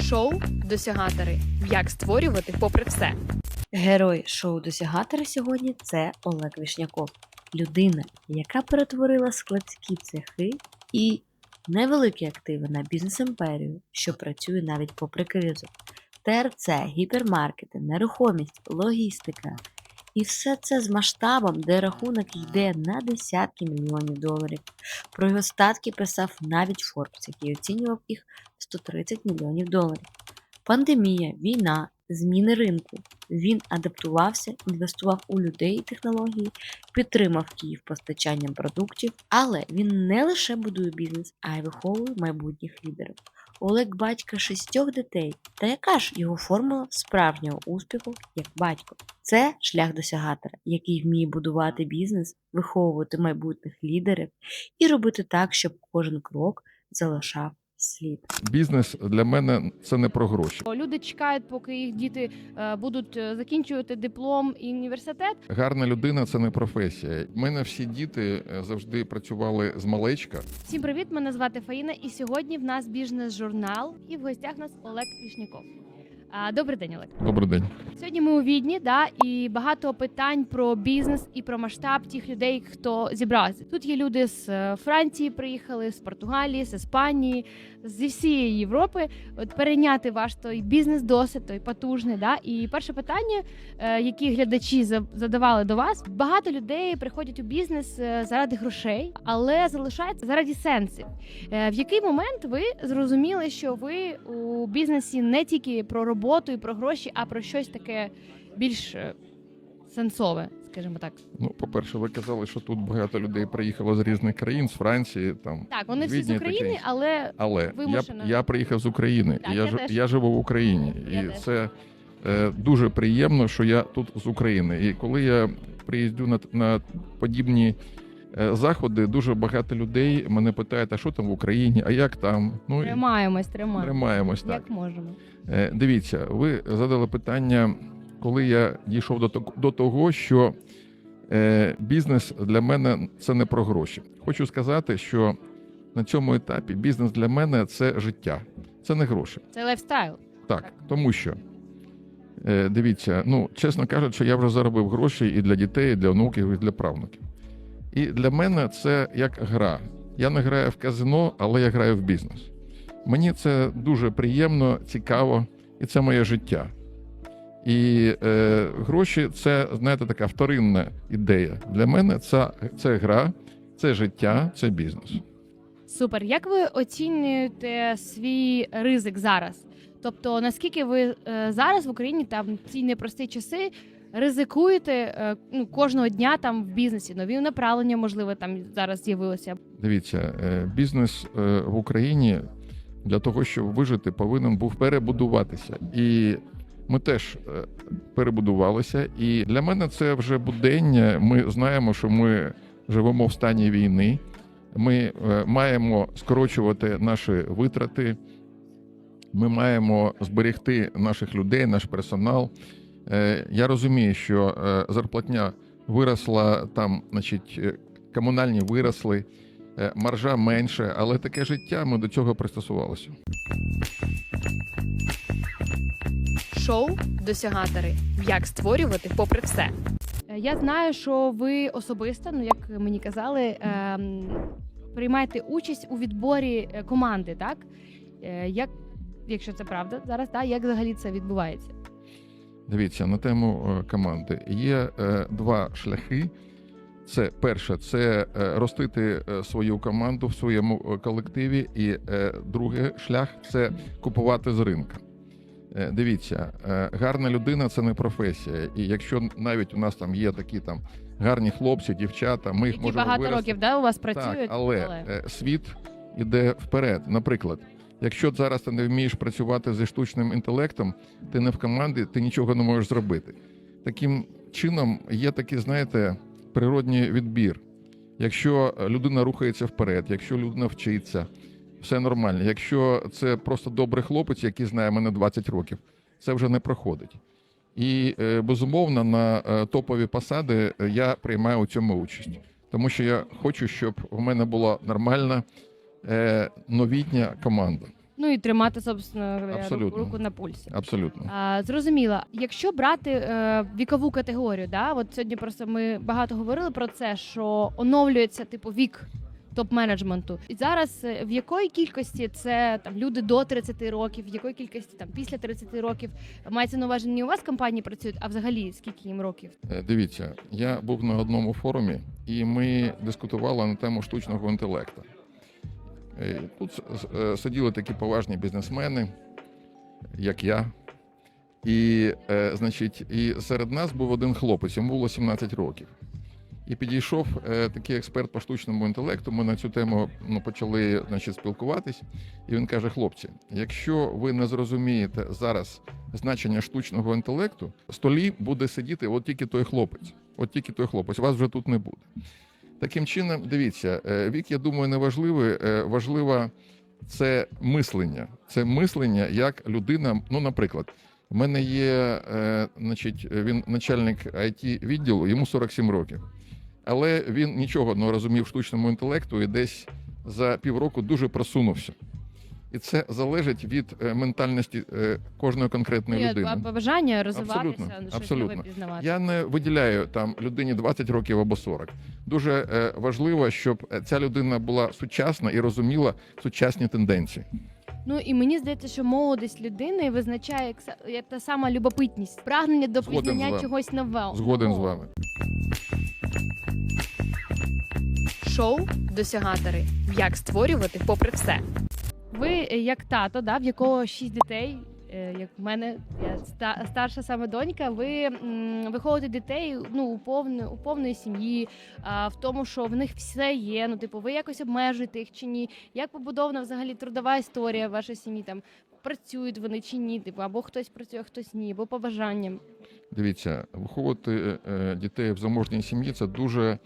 Шоу Досягатори. Як створювати попри все. Герой шоу Досягатори сьогодні це Олег Вішняков, людина, яка перетворила складські цехи і невеликі активи на бізнес-імперію, що працює навіть попри кризу. ТРЦ, гіпермаркети, нерухомість, логістика. І все це з масштабом, де рахунок йде на десятки мільйонів доларів. Про його статки писав навіть Forbes, який оцінював їх в 130 мільйонів доларів. Пандемія, війна, зміни ринку. Він адаптувався, інвестував у людей і технології, підтримав Київ постачанням продуктів, але він не лише будує бізнес, а й виховує майбутніх лідерів. Олег батька шістьох дітей. Та яка ж його формула справжнього успіху як батько? Це шлях досягатора, який вміє будувати бізнес, виховувати майбутніх лідерів і робити так, щоб кожен крок залишав слід. Бізнес для мене це не про гроші. Люди чекають, поки їх діти е, будуть е, закінчувати диплом і університет. Гарна людина це не професія. У мене всі діти е, завжди працювали з малечка. Всім привіт! Мене звати Фаїна, і сьогодні в нас бізнес-журнал, і в гостях у нас Олег Вішняков. А, Добрий день, Олег. Добрий день. Сьогодні ми у Відні, да, і багато питань про бізнес і про масштаб тих людей, хто зібрався. Тут є люди з Франції, приїхали, з Португалії, з Іспанії, зі всієї Європи. От перейняти ваш той бізнес досвід, той потужний. Да? І перше питання, е, які глядачі за- задавали до вас: багато людей приходять у бізнес е, заради грошей, але залишаються заради сенсів. Е, В який момент ви зрозуміли, що ви у бізнесі не тільки про роботу і про гроші, а про щось таке більш сенсове, скажімо так? Ну, по-перше, ви казали, що тут багато людей приїхало з різних країн, з Франції. Там Так, вони всі з України, інше. але але я, Вимушено. я приїхав з України. Так, я, я ж- теж. я живу в Україні, Я і теж. це е, дуже приємно, що я тут з України. І коли я приїздю на, на подібні. е, Заходи дуже багато людей мене питають, а що там в Україні, а як там? Ну тримаємось, тримаємось. тримаємось так. Як можемо. Е, Дивіться, ви задали питання, коли я дійшов до, до того, що е, бізнес для мене це не про гроші. Хочу сказати, що на цьому етапі бізнес для мене це життя, це не гроші. Це лайфстайл. Так, тому що е, дивіться, ну чесно кажучи, я вже заробив гроші і для дітей, і для онуків, і для правнуків. І для мене це як гра. Я не граю в казино, але я граю в бізнес. Мені це дуже приємно, цікаво, і це моє життя. І е, гроші це, знаєте, така вторинна ідея. Для мене це, це гра, це життя, це бізнес. Супер. Як ви оцінюєте свій ризик зараз? Тобто, наскільки ви е, зараз в Україні там в ці непрості часи ризикуєте е, ну, кожного дня там в бізнесі? Нові направлення, можливо, там зараз з'явилося. Дивіться, е, бізнес е, в Україні для того, щоб вижити, повинен був перебудуватися. І ми теж е, перебудувалися. І для мене це вже будення. Ми знаємо, що ми живемо в стані війни. Ми е, маємо скорочувати наші витрати. Ми маємо зберегти наших людей, наш персонал. Е, Я розумію, що зарплатня виросла там, значить, комунальні виросли, маржа менше, але таке життя ми до цього пристосувалися. Шоу Досягатори. Як створювати попри все. Е, Я знаю, що ви особисто, ну як мені казали, ем, приймаєте участь у відборі е, команди, так? Е, Як, якщо це правда, зараз так, як взагалі це відбувається? Дивіться на тему команди. Є е, два шляхи. Це перше, це ростити свою команду в своєму колективі, і е, другий шлях це купувати з ринка. Е, Дивіться, е, гарна людина це не професія. І якщо навіть у нас там є такі там гарні хлопці, дівчата, ми їх Які можемо багато вирости. років да, у вас Так, працюють? але, е, світ іде вперед. Наприклад, якщо зараз ти не вмієш працювати зі штучним інтелектом, ти не в команді, ти нічого не можеш зробити. Таким чином є такий, знаєте, природній відбір. Якщо людина рухається вперед, якщо людина вчиться, все нормально. Якщо це просто добрий хлопець, який знає мене 20 років, це вже не проходить. І е, безумовно на е, топові посади е, я приймаю у цьому участь, тому що я хочу, щоб у мене була нормальна новітня команда. Ну і тримати, собственно, Абсолютно. руку на пульсі. Абсолютно. А, зрозуміла. Якщо брати е, вікову категорію, да, от сьогодні просто ми багато говорили про це, що оновлюється типу вік топ-менеджменту. І зараз е, в якої кількості це там люди до 30 років, в якої кількості там після 30 років мається на увазі не у вас компанії працюють, а взагалі скільки їм років? Е, Дивіться, я був на одному форумі, і ми дискутували на тему штучного інтелекту. Е, Тут сиділи такі поважні бізнесмени, як я. І, значить, і серед нас був один хлопець, йому було 17 років. І підійшов е, такий експерт по штучному інтелекту. Ми на цю тему ну, почали значить, спілкуватись. І він каже: хлопці, якщо ви не зрозумієте зараз значення штучного інтелекту, в столі буде сидіти от тільки той хлопець. От тільки той хлопець, вас вже тут не буде. Таким чином, дивіться, е, вік, я думаю, не важливий. Е, Важливо це мислення. Це мислення як людина. Ну, наприклад, в мене є, е, значить, він начальник it відділу, йому 47 років. Але він нічого не розумів штучному інтелекту і десь за півроку дуже просунувся. І це залежить від е, ментальності е, кожної конкретної Є людини. бажання розвиватися, Абсолютно, абсолютно. пізнавати. Я не виділяю там людині 20 років або 40. Дуже е, важливо, щоб ця людина була сучасна і розуміла сучасні тенденції. Ну і мені здається, що молодість людини визначає як, са- як та сама любопитність, прагнення до Згоден з пізнання вами. чогось нового. Згоден з вами. Шоу Досягатори. Як створювати попри все. Ви е, як тато, да, в якого шість дітей. Е, Як в мене я ста- старша саме донька, ви виховуєте дітей ну у повну у повної сім'ї, в тому, що в них все є. Ну, типу, ви якось обмежуєте їх чи ні? Як побудована взагалі трудова історія вашої сім'ї? Там працюють вони чи ні? Типу, або хтось працює, хтось ні, або по бажанням. Дивіться, виховувати е, дітей в заможній сім'ї це дуже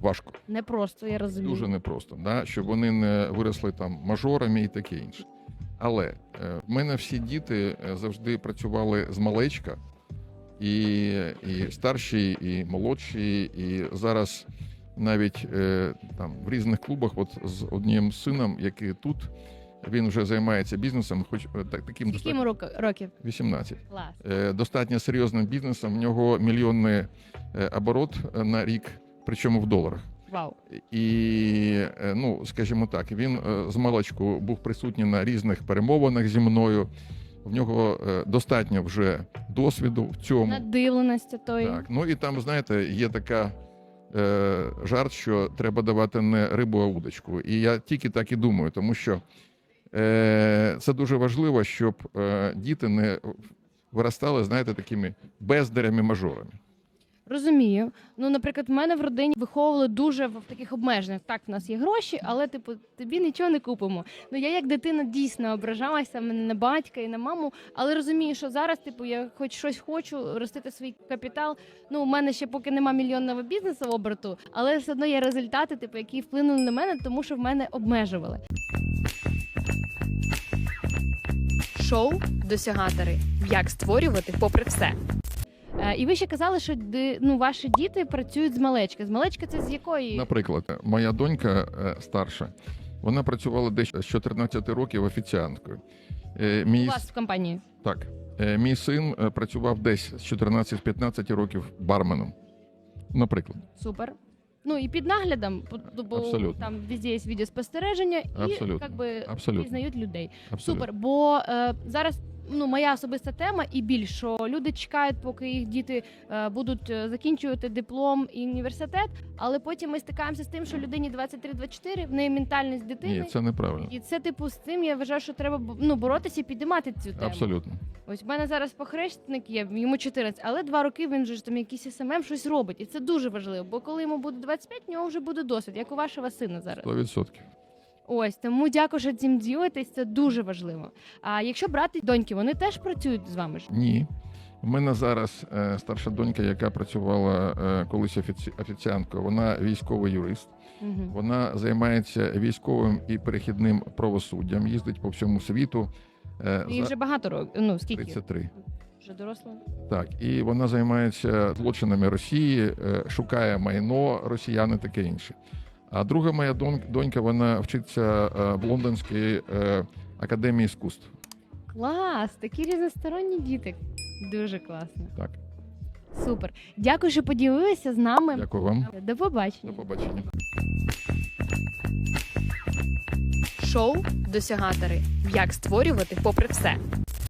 важко, Не просто я розумію. дуже непросто, да? щоб вони не виросли там мажорами і таке інше. Але е, в мене всі діти е, завжди працювали з малечка, і, і старші, і молодші, і зараз навіть е, там в різних клубах, от з одним сином, який тут. Він вже займається бізнесом, хоч так, таким достатньо років? 18. Клас. Достатньо серйозним бізнесом. В нього мільйонний оборот на рік, причому в доларах. Вау. І е, ну, скажімо так, він е, з маличку був присутній на різних перемовинах зі мною. В нього е, достатньо вже досвіду в цьому. Надивленості тої. Так, ну і там, знаєте, є така е, жарт, що треба давати не рибу, а удочку. І я тільки так і думаю, тому що е, це дуже важливо, щоб е, діти не виростали, знаєте, такими бездарями-мажорами. Розумію. Ну, наприклад, в мене в родині виховували дуже в таких обмеженнях. Так, в нас є гроші, але типу тобі нічого не купимо. Ну я як дитина дійсно ображалася мене на батька і на маму, але розумію, що зараз, типу, я хоч щось хочу ростити свій капітал. Ну, у мене ще поки нема мільйонного бізнесу в оберту, але все одно є результати, типу, які вплинули на мене, тому що в мене обмежували. Шоу Досягатори. Як створювати попри все. Е, і ви ще казали, що ну, ваші діти працюють з малечки. З малечки це з якої Наприклад, моя донька е, старша, вона працювала десь з 14 років офіціанткою. Е, у вас в компанії? так, мій син працював десь з 14-15 років барменом. Наприклад. Супер. Ну і під наглядом, бо Абсолютно. там везде є відеоспостереження і Абсолютно. как би Абсолютно. пізнають людей. Абсолютно. Супер. Бо е, зараз ну моя особиста тема і більш що люди чекають, поки їх діти е, будуть е, закінчувати диплом і університет, але потім ми стикаємося з тим, що людині 23-24, в неї ментальність дитини. Ні, це неправильно. І це типу з цим я вважаю, що треба ну, боротися і підіймати цю тему. Абсолютно. Ось в мене зараз похрещник є, йому 14, але два роки він же ж там якийсь СММ щось робить. І це дуже важливо, бо коли йому буде 25, в нього вже буде досвід, як у вашого сина зараз. 100%. Ось тому дякую, що цим ділитесь. Це дуже важливо. А якщо брати доньки, вони теж працюють з вами ж. Ні. У мене зараз е, старша донька, яка працювала е, колись офіці... офіціанткою. Вона військовий юрист. Угу. Вона займається військовим і перехідним правосуддям, їздить по всьому світу. Е, І за вже багато років. Ну скільки 33. вже доросла. Так, і вона займається злочинами Росії, е, шукає майно росіян і таке інше. А друга моя донька, вона вчиться е, в Лондонській е, академії іскусств. Клас! Такі різносторонні діти. Дуже класно. Так, Супер. Дякую, що поділилися з нами. дякую вам. До побачення. До побачення. Шоу Досягатори. Як створювати попри все.